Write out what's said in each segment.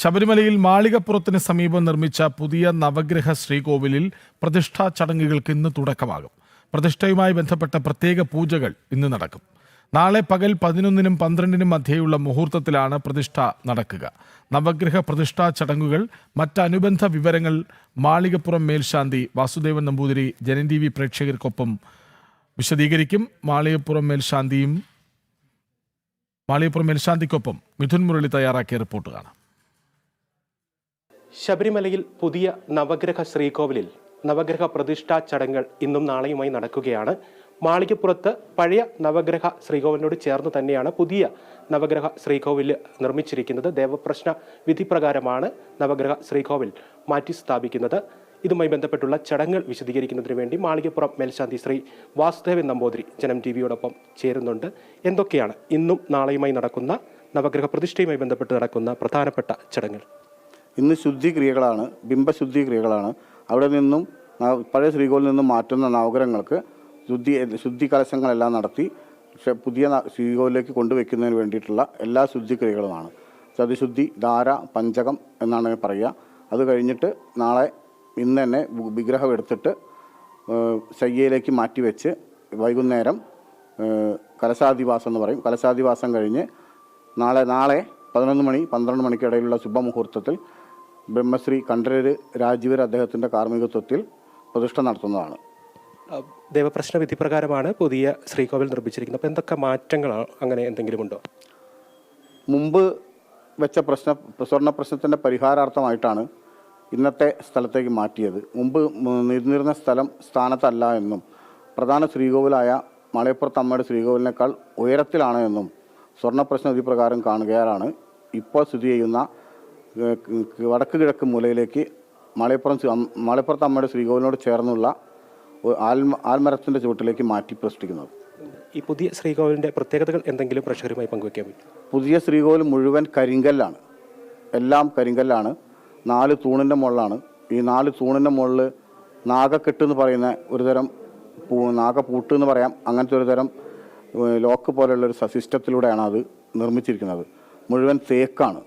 ശബരിമലയിൽ മാളികപ്പുറത്തിന് സമീപം നിർമ്മിച്ച പുതിയ നവഗ്രഹ ശ്രീകോവിലിൽ പ്രതിഷ്ഠാ ചടങ്ങുകൾക്ക് ഇന്ന് തുടക്കമാകും. പ്രതിഷ്ഠയുമായി ബന്ധപ്പെട്ട പ്രത്യേക പൂജകൾ ഇന്ന് നടക്കും. നാളെ പകൽ പതിനൊന്നിനും പന്ത്രണ്ടിനും മധ്യേയുള്ള മുഹൂർത്തത്തിലാണ് പ്രതിഷ്ഠ നടക്കുക. നവഗ്രഹ പ്രതിഷ്ഠാ ചടങ്ങുകൾ മറ്റനുബന്ധ വിവരങ്ങൾ മാളികപ്പുറം മേൽശാന്തി വാസുദേവൻ നമ്പൂതിരി ജനൻ ടി വി പ്രേക്ഷകർക്കൊപ്പം വിശദീകരിക്കും. മാളികപ്പുറം മേൽശാന്തിയും മാളികപ്പുറം മേൽശാന്തിക്കൊപ്പം മിഥുൻ മുരളി തയ്യാറാക്കിയ റിപ്പോർട്ട് കാണാം. ശബരിമലയിൽ പുതിയ നവഗ്രഹ ശ്രീകോവിലിൽ നവഗ്രഹ പ്രതിഷ്ഠാ ചടങ്ങുകൾ ഇന്നും നാളെയുമായി നടക്കുകയാണ്. മാളികപ്പുറത്ത് പഴയ നവഗ്രഹ ശ്രീകോവിലിനോട് ചേർന്ന് തന്നെയാണ് പുതിയ നവഗ്രഹ ശ്രീകോവിൽ നിർമ്മിച്ചിരിക്കുന്നത്. ദേവപ്രശ്ന വിധിപ്രകാരമാണ് നവഗ്രഹ ശ്രീകോവിൽ മാറ്റി സ്ഥാപിക്കുന്നത്. ഇതുമായി ബന്ധപ്പെട്ടുള്ള ചടങ്ങുകൾ വിശദീകരിക്കുന്നതിന് വേണ്ടി മാളികപ്പുറം മേൽശാന്തി ശ്രീ വാസുദേവൻ നമ്പൂതിരി ജനം ടി വിയോടൊപ്പം ചേരുന്നുണ്ട്. എന്തൊക്കെയാണ് ഇന്നും നാളെയുമായി നടക്കുന്ന നവഗ്രഹ പ്രതിഷ്ഠയുമായി ബന്ധപ്പെട്ട് നടക്കുന്ന പ്രധാനപ്പെട്ട ചടങ്ങുകൾ? ഇന്ന് ശുദ്ധിക്രിയകളാണ് ക്രിയകളാണ് ബിംബശുദ്ധി ക്രിയകളാണ് അവിടെ നിന്നും പഴയ ശ്രീകോവിൽ നിന്നും മാറ്റുന്ന നവഗ്രഹങ്ങൾക്ക് ശുദ്ധി ശുദ്ധി കലശങ്ങളെല്ലാം നടത്തി പുതിയ ശ്രീകോവിലേക്ക് കൊണ്ടുവയ്ക്കുന്നതിന് വേണ്ടിയിട്ടുള്ള എല്ലാ ശുദ്ധി ക്രിയകളുമാണ് ചതുശുദ്ധി ധാര പഞ്ചകം എന്നാണ് പറയുക. അത് കഴിഞ്ഞിട്ട് നാളെ ഇന്ന് തന്നെ വിഗ്രഹം എടുത്തിട്ട് ശയ്യയിലേക്ക് മാറ്റി വെച്ച് വൈകുന്നേരം കലശാധിവാസം എന്ന് പറയും. കലശാധിവാസം കഴിഞ്ഞ് നാളെ നാളെ പതിനൊന്ന് മണി പന്ത്രണ്ട് മണിക്കിടയിലുള്ള ശുഭമുഹൂർത്തത്തിൽ ബ്രഹ്മശ്രീ കണ്ഠരര് രാജീവർ അദ്ദേഹത്തിന്റെ കാർമ്മികത്വത്തിൽ പ്രതിഷ്ഠ നടത്തുന്നതാണ്. ദേവപ്രശ്ന വിധി പ്രകാരമാണ് പുതിയ ശ്രീകോവിൽ നിർമ്മിച്ചിരിക്കുന്നത്. അപ്പോൾ എന്തൊക്കെ മാറ്റങ്ങളാണ് അങ്ങനെ എന്തെങ്കിലും ഉണ്ടോ മുമ്പ് വെച്ച പ്രശ്ന സ്വർണ പ്രശ്നത്തിന്റെ പരിഹാരാർത്ഥമായിട്ടാണ് ഇന്നത്തെ സ്ഥലത്തേക്ക് മാറ്റിയത്. മുമ്പ് നിന്നിരുന്ന സ്ഥലം സ്ഥാനത്തല്ല എന്നും പ്രധാന ശ്രീകോവിലായ മലയപ്പുറത്ത് അമ്മയുടെ ശ്രീകോവിലിനേക്കാൾ ഉയരത്തിലാണ് എന്നും സ്വർണ പ്രശ്ന വിധി പ്രകാരം കാണുകയാണ് ഇപ്പോൾ സ്ഥിതി ചെയ്യുന്ന വടക്ക് കിഴക്ക് മൂലയിലേക്ക് മലയപ്പുറം മലയപ്പുറത്ത് അമ്മയുടെ ശ്രീകോവിലിനോട് ചേർന്നുള്ള ആൽമ ആൽമരത്തിന്റെ ചുവട്ടിലേക്ക് മാറ്റി പ്രതിഷ്ഠിക്കുന്നത് ഈ പുതിയ ശ്രീകോവിലിന്റെ പ്രത്യേകതകൾ എന്തെങ്കിലും പ്രേക്ഷകരുമായി പങ്കുവയ്ക്കാൻ പറ്റും? പുതിയ ശ്രീകോവിൽ മുഴുവൻ കരിങ്കല്ലാണ്. എല്ലാം കരിങ്കല്ലാണ്. നാല് തൂണിന്റെ മുകളിലാണ്. ഈ നാല് തൂണിന്റെ മുകളിൽ നാഗക്കെട്ട് എന്ന് പറയുന്ന ഒരു തരം പൂ നാഗപ്പൂട്ട് എന്ന് പറയാം. അങ്ങനത്തെ ഒരു തരം ലോക്ക് പോലെയുള്ള ഒരു സിസ്റ്റത്തിലൂടെയാണ് അത് നിർമ്മിച്ചിരിക്കുന്നത്. മുഴുവൻ തേക്കാണ്.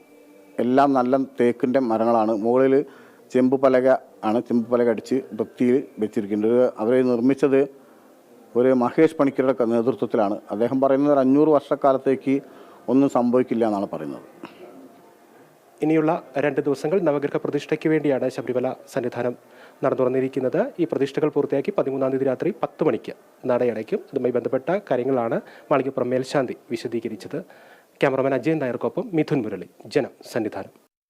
എല്ലാം നല്ല തേക്കിന്റെ മരങ്ങളാണ്. മുകളിൽ ചെമ്പ് പലക ആണ്. ചെമ്പ് പലക അടിച്ച് വൃത്തിയിൽ വെച്ചിരിക്കുന്നത് അവരെ നിർമ്മിച്ചത് ഒരു മഹേഷ് പണിക്കരുടെ നേതൃത്വത്തിലാണ്. അദ്ദേഹം പറയുന്നത് ഒരു അഞ്ഞൂറ് വർഷക്കാലത്തേക്ക് ഒന്നും സംഭവിക്കില്ല എന്നാണ് പറയുന്നത്. ഇനിയുള്ള രണ്ട് ദിവസങ്ങൾ നവഗ്രഹ പ്രതിഷ്ഠയ്ക്ക് വേണ്ടിയാണ് ശബരിമല സന്നിധാനം നടന്നു തുറന്നിരിക്കുന്നത് ഈ പ്രതിഷ്ഠകൾ പൂർത്തിയാക്കി പതിമൂന്നാം തീയതി രാത്രി പത്ത് മണിക്ക് നടയടയ്ക്കും. അതുമായി ബന്ധപ്പെട്ട കാര്യങ്ങളാണ് മാളികപ്പുറം മേൽശാന്തി വിശദീകരിച്ചത്. ക്യാമറമാൻ അജയൻ നായർക്കൊപ്പം മിഥുൻ മുരളി. ജനം സന്നിധാനം.